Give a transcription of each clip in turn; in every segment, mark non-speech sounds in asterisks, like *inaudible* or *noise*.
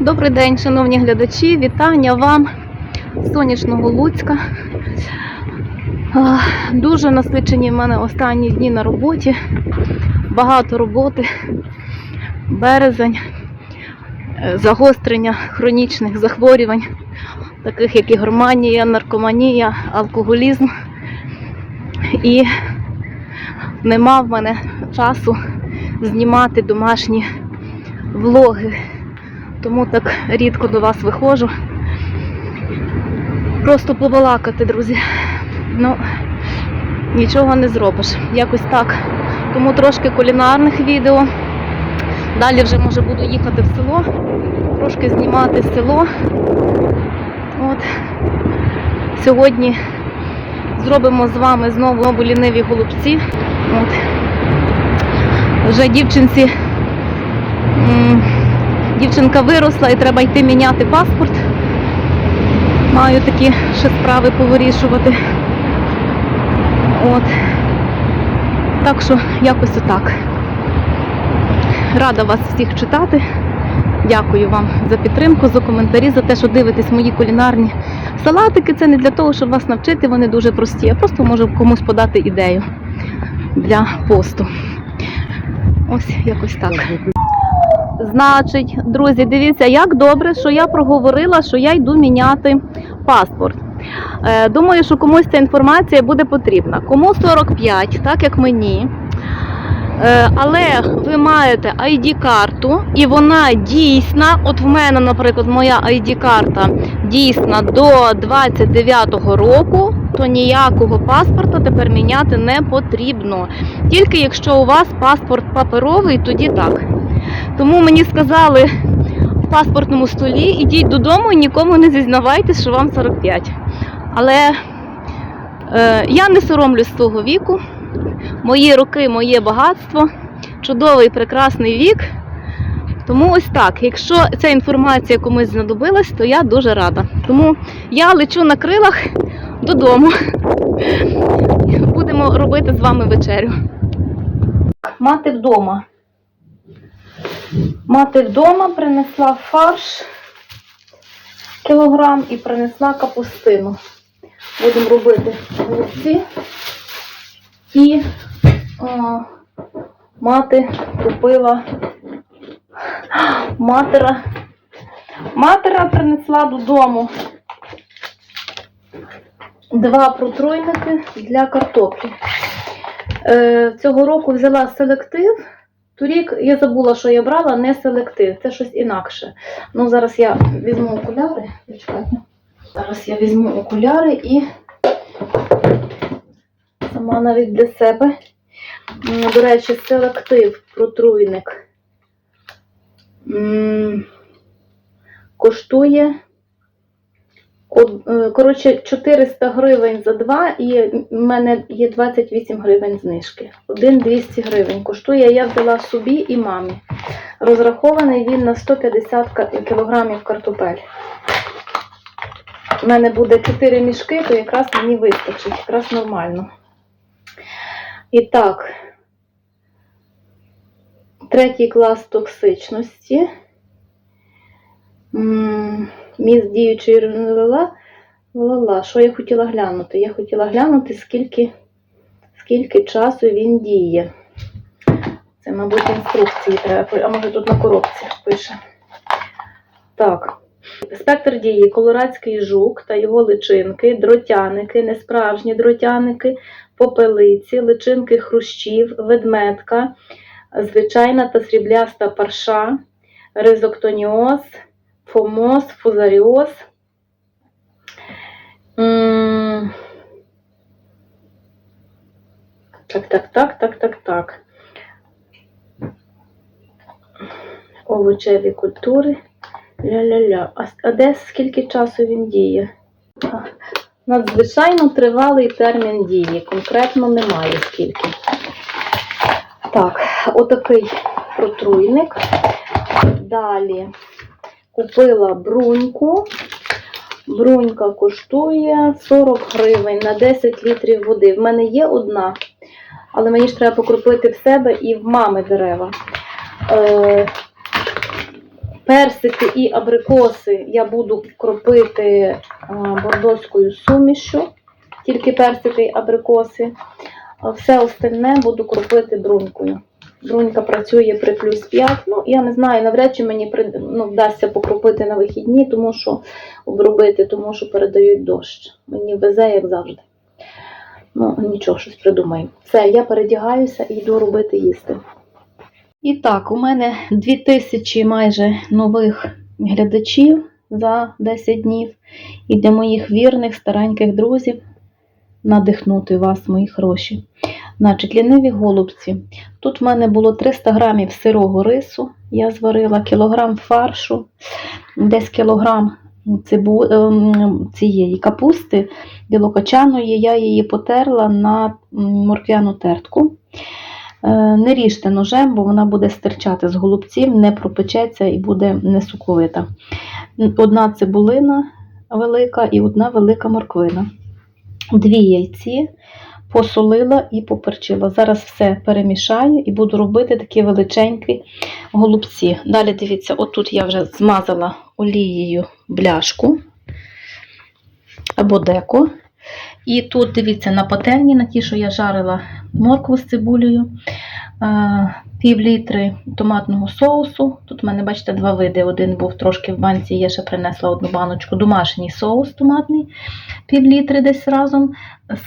Добрий день, шановні глядачі. Вітання вам сонячного Луцька. Дуже насичені в мене останні дні на роботі. Багато роботи. Березень, е, загострення хронічних захворювань, таких як ігроманія, наркоманія, алкоголізм. І нема в мене часу знімати домашні влоги. Тому так рідко до вас виходжу. Просто побалакати, друзі. Ну, нічого не зробиш. Якось так. Тому трошки кулінарних відео. Далі вже може буду їхати в село, трошки знімати село. От. Сьогодні зробимо з вами знову ліниві голубці. От. Вже дівчинці. Дівчинка виросла і треба йти міняти паспорт. Маю такі ще справи повирішувати. От. Так що якось отак. Рада вас всіх читати. Дякую вам за підтримку, за коментарі, за те, що дивитесь мої кулінарні салатики. Це не для того, щоб вас навчити, вони дуже прості. Я просто можу комусь подати ідею для посту. Ось якось так. Значить, друзі, дивіться, як добре, що я проговорила, що я йду міняти паспорт. Е, Думаю, що комусь ця інформація буде потрібна. Кому 45, так як мені. Е, Але ви маєте ID-карту, і вона дійсна. От в мене, наприклад, моя ID-карта дійсна до 29-го року, то ніякого паспорта тепер міняти не потрібно. Тільки якщо у вас паспорт паперовий, тоді так. Тому мені сказали в паспортному столі, ідіть додому і нікому не зізнавайтесь, що вам 45. Але е, я не соромлюсь свого віку. Мої роки, моє багатство, чудовий, прекрасний вік. Тому ось так, якщо ця інформація комусь знадобилась, то я дуже рада. Тому я лечу на крилах додому. Будемо робити з вами вечерю. Мати вдома. Мати вдома принесла фарш кілограм і принесла капустину. Будемо робити голубці. І а, мати купила матера. Матера принесла додому два протруйники для картоплі. Е, цього року взяла селектив. Торік я забула, що я брала, не селектив, це щось інакше. Ну, зараз я візьму окуляри. Зараз я візьму окуляри і сама навіть для себе. До речі, селектив протруйник коштує коротше, 400 гривень за два, і в мене є 28 гривень знижки. Один 200 гривень коштує. Я взяла собі і мамі. Розрахований він на 150 кілограмів картопель. У мене буде 4 мішки, то якраз мені вистачить, якраз нормально. І так, третій клас токсичності. М, Міст діючої ла ла Що я хотіла глянути? Я хотіла глянути, скільки, скільки часу він діє. Це, мабуть, інструкції треба, а може тут на коробці пише. Так. Спектр дії колорадський жук та його личинки, дротяники, несправжні дротяники, попелиці, личинки хрущів, ведметка, звичайна та срібляста парша, ризоктоніоз, фомоз, фузаріоз. Так, так, так, так, так, так. Овочеві культури. Ля-ля-ля. А, де скільки часу він діє? Надзвичайно тривалий термін дії. Конкретно немає скільки. Так, отакий протруйник. Далі купила бруньку. Брунька коштує 40 гривень на 10 літрів води. В мене є одна, але мені ж треба покропити в себе і в мами дерева. Е, Персики і абрикоси я буду кропити а, бордоською сумішю, тільки персики і абрикоси. Все остальне буду кропити брунькою. Брунька працює при плюс 5. Ну, я не знаю, навряд чи мені ну, вдасться покропити на вихідні, тому що обробити, тому що передають дощ. Мені везе, як завжди. Ну, нічого, щось придумаю. Все, я передягаюся і йду робити їсти. І так, у мене 2000 майже нових глядачів за 10 днів. І для моїх вірних, стареньких друзів надихнути вас, мої хороші. Значить, ліниві голубці. Тут в мене було 300 грамів сирого рису. Я зварила кілограм фаршу, десь кілограм цибу, ем, цієї капусти білокочаної. Я її потерла на морквяну тертку. Е, Не ріжте ножем, бо вона буде стирчати з голубців, не пропечеться і буде несоковита. Одна цибулина велика і одна велика морквина. Дві яйці посолила і поперчила. Зараз все перемішаю і буду робити такі величенькі голубці. Далі дивіться, отут я вже змазала олією бляшку або деко. І тут, дивіться, на пательні, на ті, що я жарила моркву з цибулею, пів літри томатного соусу. Тут в мене, бачите, два види. Один був трошки в банці, я ще принесла одну баночку, домашній соус томатний, пів літри десь разом,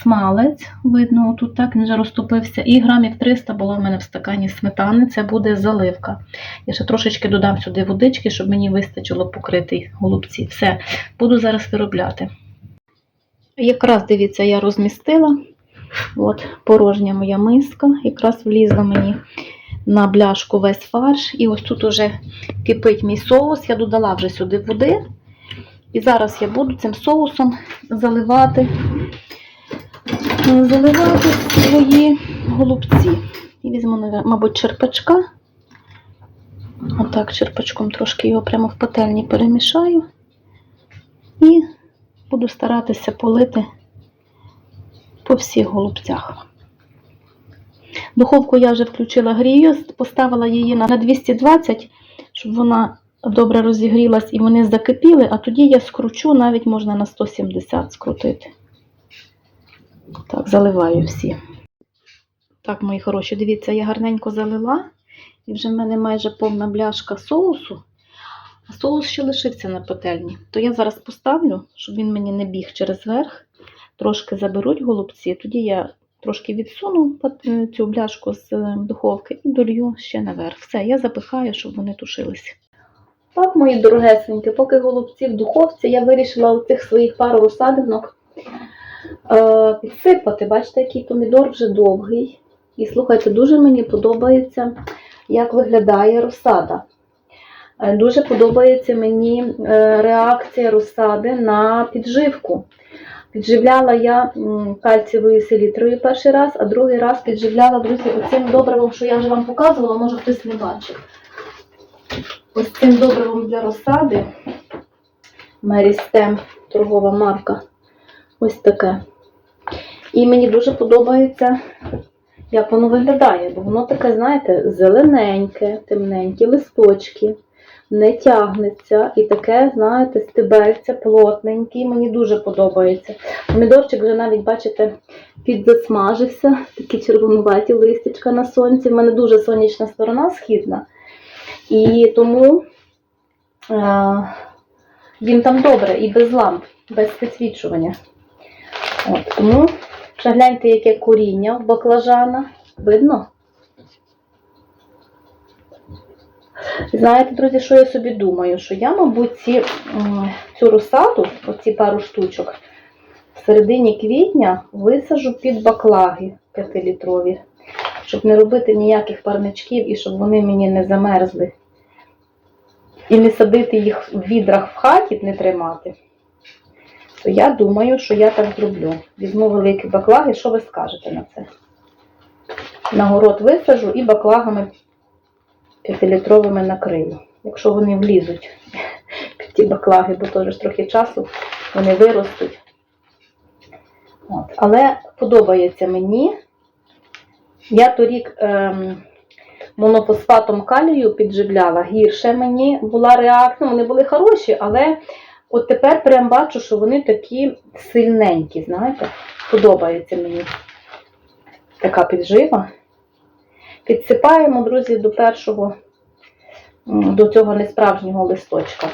смалець, видно, тут так він вже розтопився. І грамів 300 було в мене в стакані сметани, це буде заливка. Я ще трошечки додам сюди водички, щоб мені вистачило покрити голубці. Все, буду зараз виробляти. Якраз дивіться, я розмістила. От порожня моя миска. Якраз влізла мені на бляшку весь фарш. І ось тут уже кипить мій соус. Я додала вже сюди води. І зараз я буду цим соусом заливати, заливати свої голубці. І візьму, мабуть, черпачка. Отак, черпачком трошки його прямо в пательні перемішаю. І буду старатися полити по всіх голубцях. Духовку я вже включила грію, поставила її на 220, щоб вона добре розігрілась і вони закипіли, а тоді я скручу, навіть можна на 170 скрутити. Так, заливаю всі. Так, мої хороші, дивіться, я гарненько залила, і вже в мене майже повна бляшка соусу. А соус ще лишився на пательні. То я зараз поставлю, щоб він мені не біг через верх. Трошки заберуть голубці, тоді я трошки відсуну цю бляшку з е, духовки і долью ще наверх. Все, я запихаю, щоб вони тушилися. Так, мої дорогесенькі, поки голубці в духовці, я вирішила оцих своїх пару розсадинок е, підсипати. Бачите, який помідор вже довгий. І слухайте, дуже мені подобається, як виглядає розсада. Е, Дуже подобається мені е, реакція розсади на підживку. Підживляла я кальцієвою селітрою перший раз, а другий раз підживляла, друзі, оцим добривом, що я вже вам показувала, може хтось не бачив. Ось цим добривом для розсади. Мерістем, торгова марка. Ось таке. І мені дуже подобається, як воно виглядає, бо воно таке, знаєте, зелененьке, темненькі листочки не тягнеться і таке, знаєте, стебельця плотненький. Мені дуже подобається. Помідорчик вже навіть, бачите, підзасмажився, такі червонуваті листячка на сонці. У мене дуже сонячна сторона східна. І тому е, він там добре і без ламп, без підсвічування. От, тому гляньте, яке коріння в баклажана. Видно? Знаєте, друзі, що я собі думаю? Що я, мабуть, ці, цю розсаду, оці пару штучок, в середині квітня висажу під баклаги 5-літрові, щоб не робити ніяких парничків і щоб вони мені не замерзли. І не садити їх в відрах в хаті, не тримати. То я думаю, що я так зроблю. Візьму великі баклаги, що ви скажете на це? На город висажу і баклагами п'ятилітровими накрию. Якщо вони влізуть *laughs* під ті баклаги, бо теж трохи часу вони виростуть. От. Але подобається мені. Я торік ем, монофосфатом калію підживляла. Гірше мені була реакція. Вони були хороші, але от тепер прям бачу, що вони такі сильненькі, знаєте, подобається мені така піджива. Підсипаємо, друзі, до першого, до цього несправжнього листочка.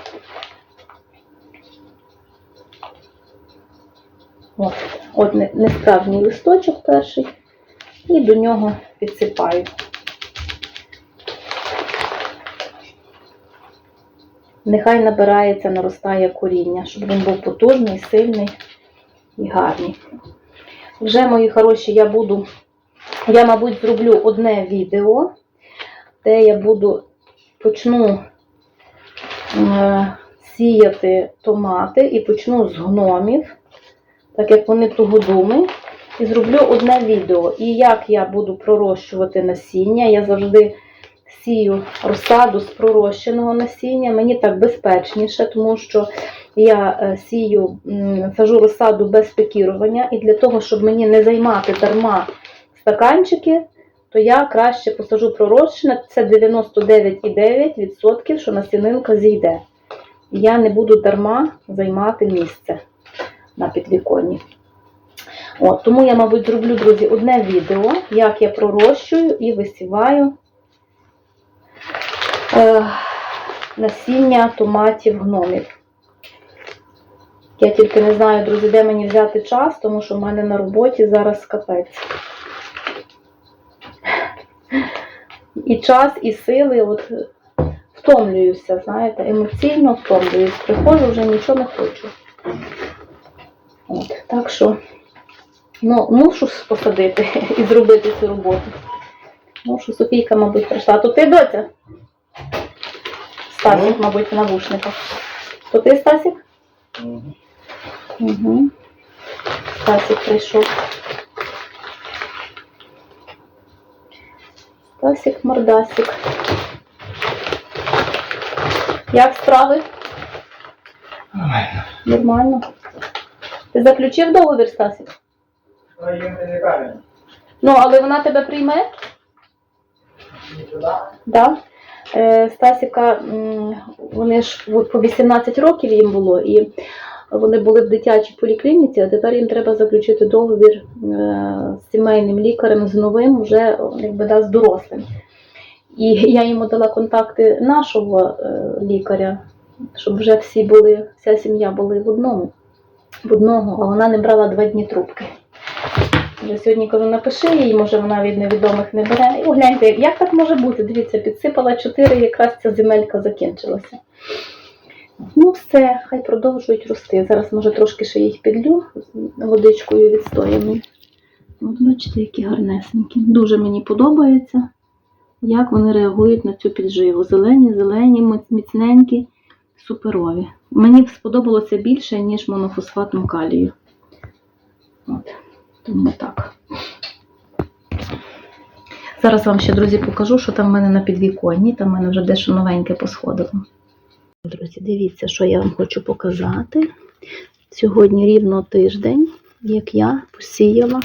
От, от несправжній листочок перший, і до нього підсипаю. Нехай набирається, наростає коріння, щоб він був потужний, сильний і гарний. Вже, мої хороші, я буду, я, мабуть, зроблю одне відео, де я буду почну е, сіяти томати і почну з гномів, так як вони тугодуми. І зроблю одне відео. І як я буду пророщувати насіння. Я завжди сію розсаду з пророщеного насіння. Мені так безпечніше, тому що я е, сію, сажу розсаду без пекірування. І для того, щоб мені не займати дарма стаканчики, то я краще посажу пророщене. Це 99,9%, що насінинка зійде. І я не буду дарма займати місце на підвіконні. От, тому я, мабуть, зроблю, друзі, одне відео, як я пророщую і висіваю е, насіння томатів гномів. Я тільки не знаю, друзі, де мені взяти час, тому що в мене на роботі зараз капець. І час, і сили, от втомлююся, знаєте, емоційно втомлююсь. Приходжу, вже нічого не хочу. От, так що, ну, мушу посадити *laughs* і зробити цю роботу. Мушу, Софійка, мабуть, прийшла. То ти, доця? Стасік, мабуть, в навушниках. То ти, Стасік? Мгм. Угу. Стасік прийшов. Стасік, мордасік. Як справи? Нормально. Нормально. Ти заключив договір, Стасік? Ну, їм не лікарня. Ну, але вона тебе прийме? Нікуди. Да. Е, Стасіка, вони ж по 18 років їм було, і вони були в дитячій поліклініці, а тепер їм треба заключити договір е, з сімейним лікарем, з новим, вже якби да, з дорослим. І я йому дала контакти нашого е, лікаря, щоб вже всі були, вся сім'я були в одному, в одного, а вона не брала два дні трубки. Вже сьогодні кажу, напиши їй, може вона від невідомих не бере. О, гляньте, як так може бути? Дивіться, підсипала 4, якраз ця земелька закінчилася. Ну, все, хай продовжують рости. Зараз, може, трошки ще їх підлю водичкою відстояною. От бачите, які гарнесенькі. Дуже мені подобається, як вони реагують на цю підживу. Зелені, зелені, міцненькі, суперові. Мені сподобалося більше, ніж монофосфатну калію. От. Тому так. Зараз вам ще, друзі, покажу, що там в мене на підвіконні. Там в мене вже дещо новеньке посходило. Друзі, дивіться, що я вам хочу показати. Сьогодні рівно тиждень, як я посіяла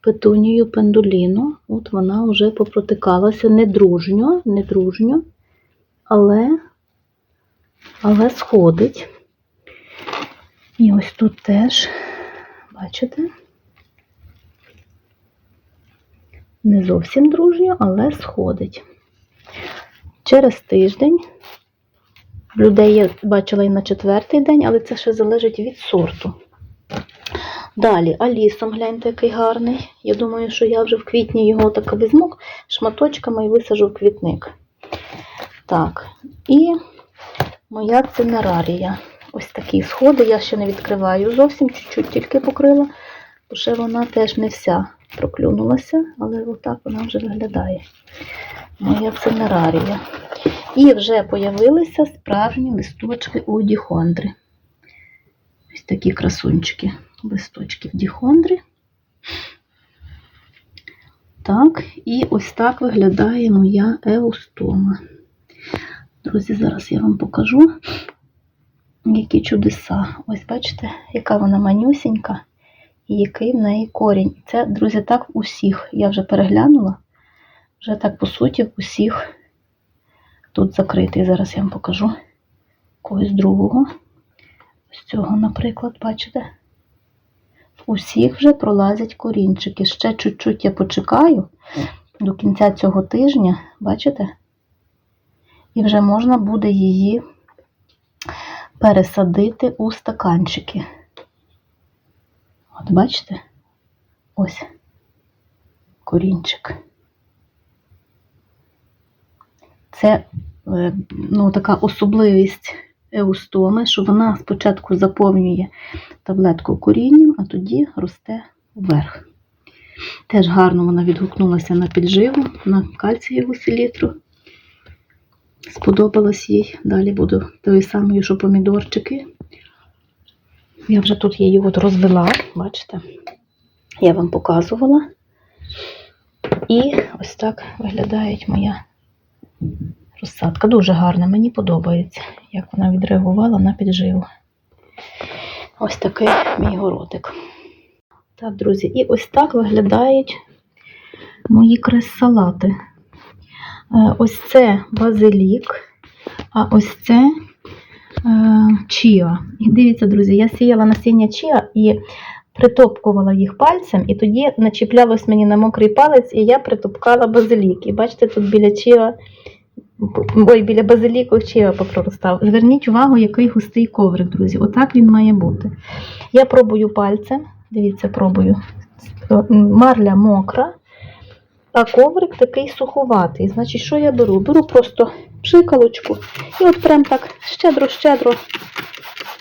петунію пендуліну. От вона вже попротикалася не дружньо, не дружньо, але, але сходить. І ось тут теж, бачите? Не зовсім дружньо, але сходить. Через тиждень людей я бачила і на четвертий день, але це ще залежить від сорту. Далі, алісом, гляньте, який гарний. Я думаю, що я вже в квітні його так візьму шматочками і висажу в квітник. Так, і моя цинерарія. Ось такі сходи. Я ще не відкриваю зовсім, чуть-чуть тільки покрила, бо ще вона теж не вся проклюнулася, але отак вона вже виглядає. Моя цинерарія. І вже появилися справжні листочки у діхондри. Ось такі красунчики, листочки в діхондри. Так, і ось так виглядає моя еустома. Друзі, зараз я вам покажу, які чудеса. Ось бачите, яка вона манюсінька і який в неї корінь. Це, друзі, так усіх. Я вже переглянула. Вже так, по суті, усіх тут закритий. Зараз я вам покажу когось другого. Ось цього, наприклад, бачите? В усіх вже пролазять корінчики. Ще чуть-чуть я почекаю до кінця цього тижня, бачите? І вже можна буде її пересадити у стаканчики. От бачите? Ось корінчик. Це е, ну, така особливість еустоми, що вона спочатку заповнює таблетку корінням, а тоді росте вверх. Теж гарно вона відгукнулася на підживу, на кальцієву селітру. Сподобалось їй. Далі буду тою самою, що помідорчики. Я вже тут її от розвела, бачите? Я вам показувала. І ось так виглядає моя розсадка. Дуже гарна, мені подобається, як вона відреагувала на підживу. Ось такий мій городик. Так, друзі, і ось так виглядають мої крес-салати. Е, Ось це базилік, а ось це е, чіа. І дивіться, друзі, я сіяла насіння чіа і притопкувала їх пальцем, і тоді начіплялось мені на мокрий палець, і я притопкала базилік. І бачите, тут біля чіа, ой, біля базиліку чіа попроростав. Зверніть увагу, який густий коврик, друзі. Отак він має бути. Я пробую пальцем, дивіться, пробую. Марля мокра, а коврик такий суховатий. Значить, що я беру? Беру просто пшикалочку і от прям так щедро-щедро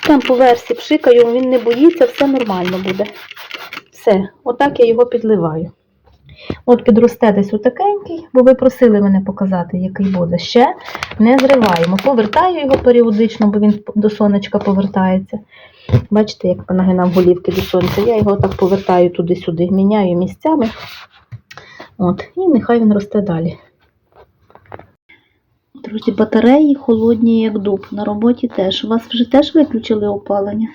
там по версі пшикаю, він не боїться, все нормально буде. Все, отак я його підливаю. От підросте десь отакенький, бо ви просили мене показати, який буде. Ще не зриваємо. Повертаю його періодично, бо він до сонечка повертається. Бачите, як нагинав голівки до сонця. Я його так повертаю туди-сюди, міняю місцями. От, і нехай він росте далі. Друзі, батареї холодні, як дуб. На роботі теж. У вас вже теж виключили опалення?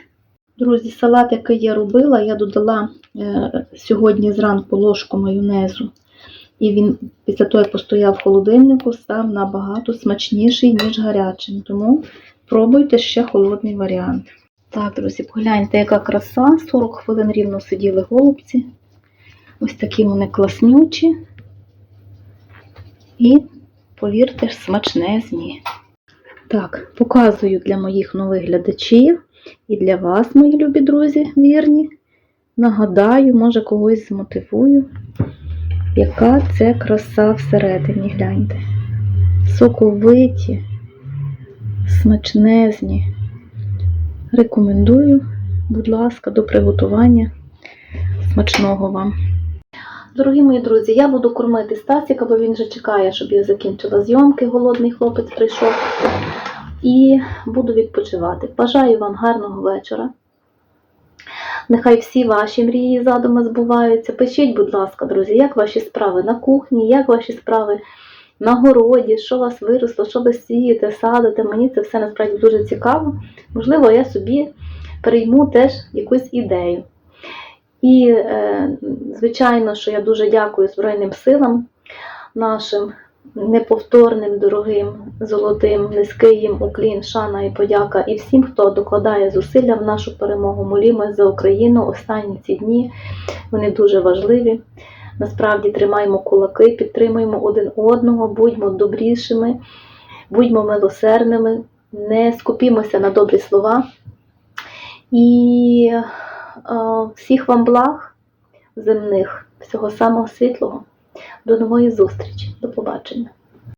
Друзі, салат, який я робила, я додала е, сьогодні зранку ложку майонезу. І він після того, як постояв в холодильнику, став набагато смачніший, ніж гарячим. Тому пробуйте ще холодний варіант. Так, друзі, погляньте, яка краса. 40 хвилин рівно сиділи голубці. Ось такі вони класнючі. І, повірте ж, смачнезні. Так, показую для моїх нових глядачів і для вас, мої любі друзі, вірні. Нагадаю, може когось змотивую, яка це краса всередині, гляньте. Соковиті, смачнезні. Рекомендую, будь ласка, до приготування. Смачного вам! Дорогі мої друзі, я буду кормити Стасіка, бо він вже чекає, щоб я закінчила зйомки. Голодний хлопець прийшов. І буду відпочивати. Бажаю вам гарного вечора. Нехай всі ваші мрії і задуми збуваються. Пишіть, будь ласка, друзі, як ваші справи на кухні, як ваші справи на городі, що у вас виросло, що ви сієте, садите. Мені це все насправді дуже цікаво. Можливо, я собі прийму теж якусь ідею. І, е, звичайно, що я дуже дякую Збройним силам нашим неповторним, дорогим, золотим, низький їм уклін, шана і подяка, і всім, хто докладає зусилля в нашу перемогу. Молімось за Україну останні ці дні. Вони дуже важливі. Насправді тримаємо кулаки, підтримуємо один одного, будьмо добрішими, будьмо милосердними, не скупімося на добрі слова. І всіх вам благ земних, всього самого світлого. До нової зустрічі. До побачення.